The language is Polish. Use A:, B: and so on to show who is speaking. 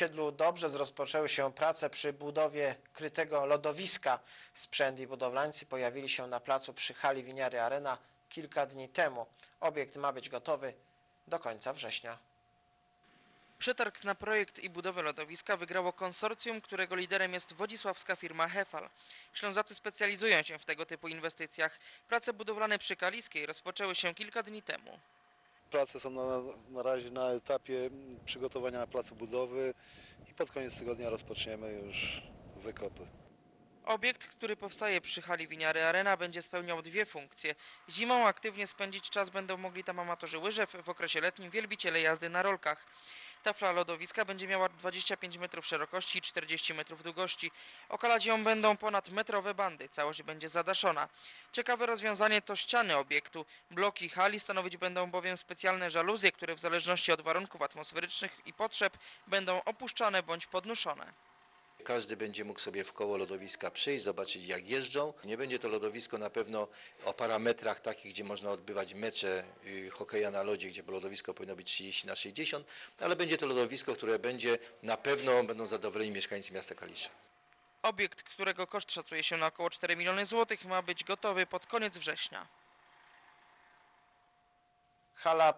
A: osiedlu Dobrzec rozpoczęły się prace przy budowie krytego lodowiska. Sprzęt i budowlańcy pojawili się na placu przy hali Winiary Arena kilka dni temu. Obiekt ma być gotowy do końca września.
B: Przetarg na projekt i budowę lodowiska wygrało konsorcjum, którego liderem jest wodzisławska firma Hefal. Ślązacy specjalizują się w tego typu inwestycjach. Prace budowlane przy Kaliskiej rozpoczęły się kilka dni temu.
C: Prace są na, na razie na etapie przygotowania placu budowy i pod koniec tygodnia rozpoczniemy już wykopy.
B: Obiekt, który powstaje przy hali Winiary Arena będzie spełniał dwie funkcje. Zimą aktywnie spędzić czas będą mogli tam amatorzy łyżew, w okresie letnim wielbiciele jazdy na rolkach. Tafla lodowiska będzie miała 25 metrów szerokości i 40 metrów długości. Okalać ją będą ponad metrowe bandy, całość będzie zadaszona. Ciekawe rozwiązanie to ściany obiektu. Bloki hali stanowić będą bowiem specjalne żaluzje, które w zależności od warunków atmosferycznych i potrzeb będą opuszczane bądź podnoszone.
D: Każdy będzie mógł sobie w koło lodowiska przyjść, zobaczyć jak jeżdżą. Nie będzie to lodowisko na pewno o parametrach takich, gdzie można odbywać mecze y, hokeja na lodzie, gdzie lodowisko powinno być 30 na 60, ale będzie to lodowisko, które będzie na pewno będą zadowoleni mieszkańcy miasta Kalisza.
B: Obiekt, którego koszt szacuje się na około 4 miliony złotych, ma być gotowy pod koniec września.
A: Hala